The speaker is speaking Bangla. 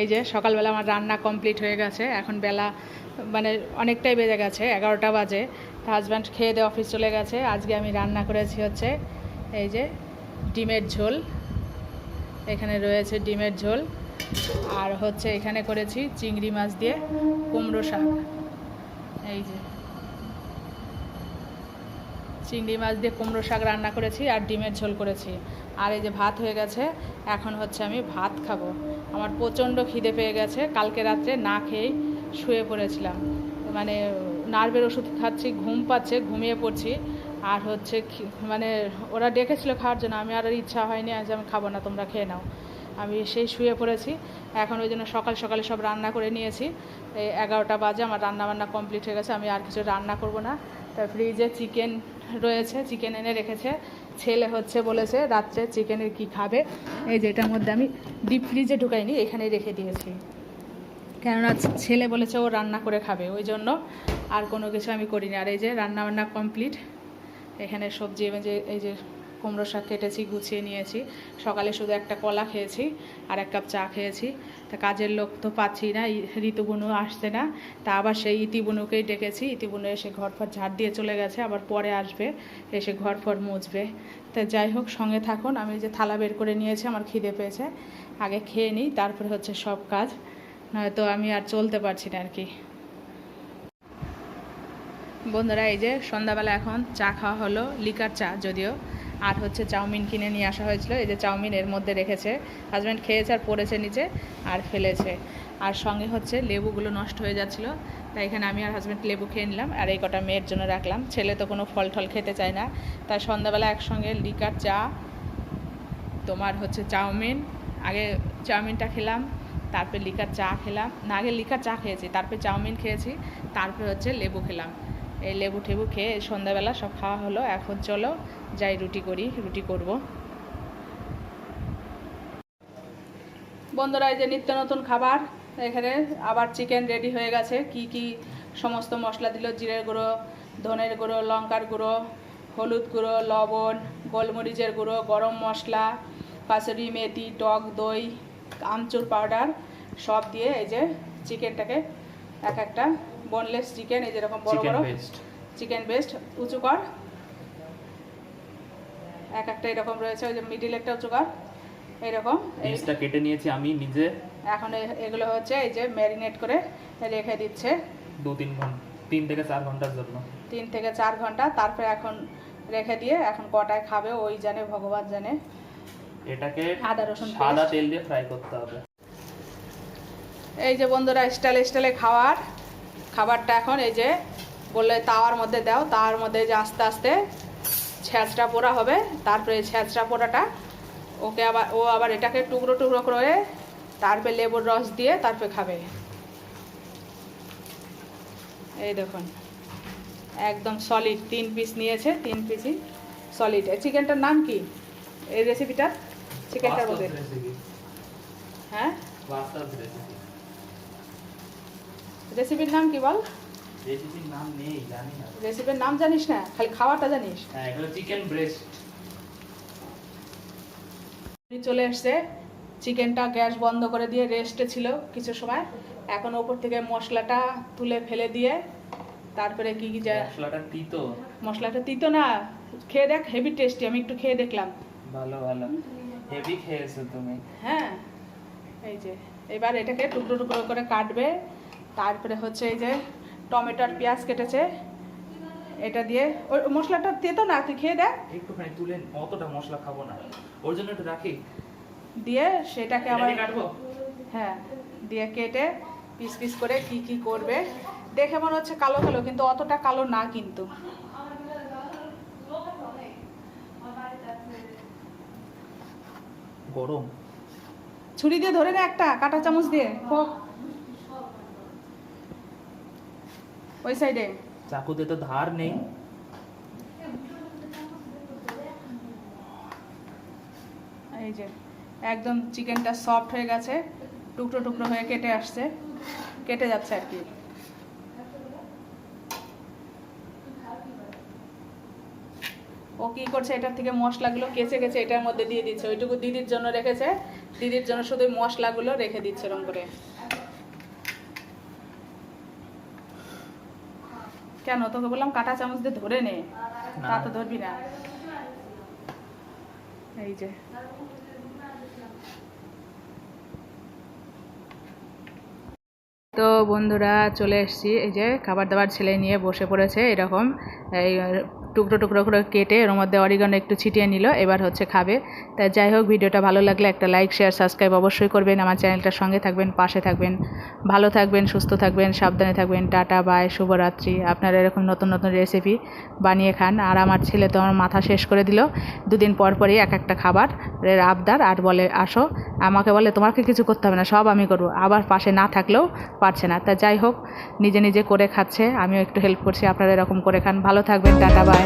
এই যে সকালবেলা আমার রান্না কমপ্লিট হয়ে গেছে, এখন বেলা মানে অনেকটাই বেজে গেছে, এগারোটা বাজে হাজব্যান্ড খেয়ে দিয়ে অফিস চলে গেছে, আজকে আমি রান্না করেছি হচ্ছে এই যে ডিমের ঝোল, এখানে রয়েছে ডিমের ঝোল, আর হচ্ছে এখানে করেছি চিংড়ি মাছ দিয়ে কুমড়ো শাক, এই যে চিংড়ি মাছ দিয়ে কুমড়ো শাক রান্না করেছি আর ডিমের ঝোল করেছি, আর এই যে ভাত হয়ে গেছে, এখন হচ্ছে আমি ভাত খাব। আমার প্রচণ্ড খিদে পেয়ে গেছে। কালকে রাত্রে না খেয়েই শুয়ে পড়েছিলাম। মানে নার্ভের ওষুধ খাচ্ছি, ঘুম পাচ্ছে, ঘুমিয়ে পড়ছি। আর হচ্ছে মানে ওরা ডেকেছিল খাওয়ার জন্য। আমি আর ইচ্ছা হয়নি, আজ আমি খাব না, তোমরা খেয়ে নাও। আমি সেই শুয়ে পড়েছি। এখন ওই জন্য সকাল সকালে সব রান্না করে নিয়েছি। এগারোটা বাজে, আমার রান্না বান্না কমপ্লিট হয়ে গেছে। আমি আর কিছু রান্না করব না। তার ফ্রিজে চিকেন রয়েছে চিকেন এনে রেখেছে। ছেলে হচ্ছে বলেছে, রাত্রে চিকেনের কি খাবে? এই যেটার মধ্যে আমি ডিপ ফ্রিজে ঢুকাইনি এখানে রেখে দিয়েছি। কেননা ছেলে বলেছে ও রান্না করে খাবে, ওই জন্য আর কোনো কিছু আমি করিনি। আর এই যে রান্না বান্না কমপ্লিট এখানে সবজি এবং যে, এই যে কুমড়ো শাক কেটেছি, গুছিয়ে নিয়েছি। সকালে শুধু একটা কলা খেয়েছি আর এক কাপ চা খেয়েছি। তা কাজের লোক তো পাচ্ছি না ঋতুবনু আসছে না। তা আবার সেই ইতিবনুকেই ডেকেছি। ইতিবনু এসে ঘর ফর ঝাড় দিয়ে চলে গেছে, আবার পরে আসবে, এসে ঘর ফর মুছবে। তা যাই হোক, সঙ্গে থাকুন। আমি যে থালা বের করে নিয়েছি, আমার খিদে পেয়েছে। আগে খেয়ে নিই, তারপরে হচ্ছে সব কাজ। নয়তো আমি আর চলতে পারছি না আর কি। বন্ধুরা, এই যে সন্ধ্যাবেলা এখন চা খাওয়া হলো, লিকার চা যদিও। আর হচ্ছে চাউমিন কিনে নিয়ে আসা হয়েছিল। এই যে চাউমিন এর মধ্যে রেখেছে। হাজব্যান্ড খেয়েছে আর পড়েছে নিচে আর ফেলেছে। আর সঙ্গে হচ্ছে লেবুগুলো নষ্ট হয়ে যাচ্ছিল। তাই এখানে আমি আর হাজব্যান্ড লেবু খেয়ে নিলাম আর এই কটা মেয়ের জন্য রাখলাম। ছেলে তো কোনো ফল টল খেতে চায় না। তাই সন্ধ্যাবেলা একসঙ্গে লিকার চা, তোমার হচ্ছে চাউমিন, আগে চাউমিনটা খেলাম, তারপরে লিকার চা খেলাম। না, আগে লিকার চা খেয়েছি, তারপরে চাউমিন খেয়েছি, তারপরে হচ্ছে লেবু খেলাম। এই লেবু টেবু খেয়ে সন্ধ্যাবেলা সব খাওয়া হলো। এখন চলো যাই রুটি করি, রুটি করব। বন্ধুরা, এই যে নিত্য নতুন খাবার, এখানে আবার চিকেন রেডি হয়ে গেছে। কি কি সমস্ত মশলা দিল? জিরের গুঁড়ো, ধনের গুঁড়ো, লঙ্কার গুঁড়ো, হলুদ গুঁড়ো, লবণ, গোলমরিচের গুঁড়ো, গরম মশলা কাসুরি মেথি, টক, দই, আমচুর পাউডার সব দিয়ে এই যে চিকেনটাকে এক একটা বোনলেস চিকেন এই যেরকম বড় বড় চিকেন বেস্ট উঁচু কর। এক একটা এরকম রয়েছে ওই যে মিডিল একটা উঁচু কর। এইরকম এই পিসটা কেটে নিয়েছি আমি নিজে। এখন এগুলো হচ্ছে এই যে ম্যারিনেট করে রেখে দিচ্ছে। দু তিন ঘণ্টা তিন থেকে চার ঘণ্টার জন্য। তিন থেকে চার ঘণ্টা তারপরে এখন রেখে দিয়ে এখন কটায় খাবে ওই জানে ভগবান জানে। এটাকে আদা রসুন সাদা তেল দিয়ে ফ্রাই করতে হবে। এই যে বন্ধুরা স্টাইলে স্টাইলে খাওয়ার। খাবারটা এখন এই যে বললে তাওয়ার মধ্যে দাও তাওয়ার মধ্যে যে আস্তে আস্তে ছ্যাঁচড়া পোড়া হবে। তারপরে এই ছ্যাঁচড়া পোড়াটা ওকে আবার ও আবার এটাকে টুকরো টুকরো করে তারপরে লেবুর রস দিয়ে তারপরে খাবে। এই দেখুন একদম সলিড তিন পিস নিয়েছে তিন পিসই সলিড এই চিকেনটার নাম কি? এই রেসিপিটা চিকেনটার মধ্যে। হ্যাঁ? রেসিপির নাম কি বল? রেসিপির নাম নেই জানি না। রেসিপির নাম জানিস না? খালি খাওয়াটা জানিস। হ্যাঁ এগুলো চিকেন ব্রেস্ট চলে এসছে। চিকেনটা গ্যাস বন্ধ করে দিয়ে রেস্টে ছিল কিছু সময়। এখন ওপর থেকে মশলাটা তুলে ফেলে দিয়ে তারপরে কি কি যা- মশলাটা তিতো। মশলাটা তিতো না। খেয়ে দেখ হেভি টেস্টি আমি একটু খেয়ে দেখলাম। ভালো ভালো। হেভি খেয়েছো তুমি। হ্যাঁ এই যে। এবার এটাকে টুকরো টুকরো করে কাটবে। তারপরে হচ্ছে এই যে টমেটো আর পেঁয়াজ কেটেছে এটা দিয়ে ওই মশলাটা তেতো না তুই খেয়ে দেখ। একটুখানি তুলে অতটা মশলা খাব না। ওর জন্য একটু রাখি। দিয়ে সেটাকে আবার কাটবো? হ্যাঁ দিয়ে কেটে পিস পিস করে কি কি করবে। দেখে মনে হচ্ছে কালো কালো কিন্তু অতটা কালো না কিন্তু। গরম। ছুরি দিয়ে ধরে নে একটা কাঁটা চামচ দিয়ে হোক ওই সাইডে। চাকুতে তো ধার নেই। এই যে একদম চিকেনটা সফট হয়ে গেছে টুকরো টুকরো হয়ে কেটে আসছে কেটে যাচ্ছে আর কি। ও কি করছে এটার থেকে মশলাগুলো কেচে কেচে এটার মধ্যে দিয়ে দিচ্ছে। ওইটুকু দিদির জন্য রেখেছে দিদির জন্য শুধু মশলাগুলো রেখে দিচ্ছে এরকম করে। কেন? তোকে বললাম কাটা চামচ দিয়ে ধরে নে। তা তো ধরবি না। এই যে। তো বন্ধুরা চলে এসছি। এই যে খাবার দাবার ছেলে নিয়ে বসে পড়েছে এরকম। এই টুকরো টুকরো করে কেটে এর মধ্যে অরিগানো একটু ছিটিয়ে নিল, এবার হচ্ছে খাবে। তা যাই হোক, ভিডিওটা ভালো লাগলে একটা লাইক শেয়ার সাবস্ক্রাইব অবশ্যই করবেন। আমার চ্যানেলটার সঙ্গে থাকবেন, পাশে থাকবেন। ভালো থাকবেন, সুস্থ থাকবেন, সাবধানে থাকবেন। টাটা বাই শুভরাত্রি। আপনারা এরকম নতুন নতুন রেসিপি বানিয়ে খান। আর আমার ছেলে তো আমার মাথা শেষ করে দিল। দুদিন পর পরই এক একটা খাবার, এর আবদার আর বলে আসো। আমাকে বলে, তোমাকে কিছু করতে হবে না, সব আমি করব। আবার পাশে না থাকলেও পারছে না। তা যাই হোক, নিজে নিজে করে খাচ্ছে। আমিও একটু হেল্প করছি, আপনারা এরকম করে খান। ভালো থাকবেন, টাটা বাই